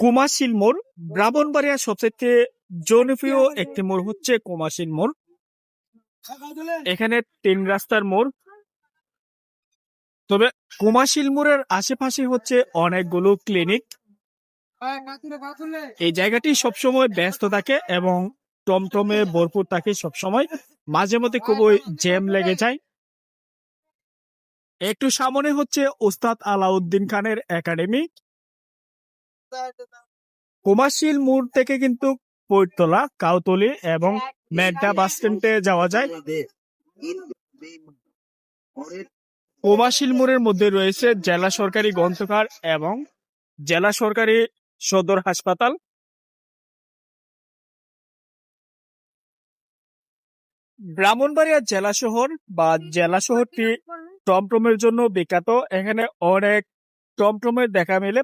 কুমাশিল মোড় ব্রাহ্মণবাড়িয়ার সবচেয়ে জনপ্রিয় একটি মোড় হচ্ছে কুমাশিল মোড়। এখানে তিন রাস্তার মোড়। তবে কুমাশিল মোড়ের আশেপাশে হচ্ছে অনেকগুলো ক্লিনিক। এই জায়গাটি সবসময় ব্যস্ত থাকে এবং টমটমে ভরপুর থাকে সবসময়। মাঝে মধ্যে খুবই জ্যাম লেগে যায়। একটু সামনে হচ্ছে ওস্তাদ আলাউদ্দিন খানের একাডেমি। কুমাশিল মোড় থেকে কিন্তু পৈতলা কাউতলি এবং মেঘনা বাস স্ট্যান্ডে যাওয়া যায়। কুমাশিল মোড়ের মধ্যে রয়েছে জেলা সরকারি গ্রন্থকার এবং জেলা সরকারি সদর হাসপাতাল। ব্রাহ্মণবাড়িয়া জেলা শহর বা জেলা শহরটি টমটমের জন্য বিখ্যাত। এখানে অনেক টমটমের দেখা মেলে।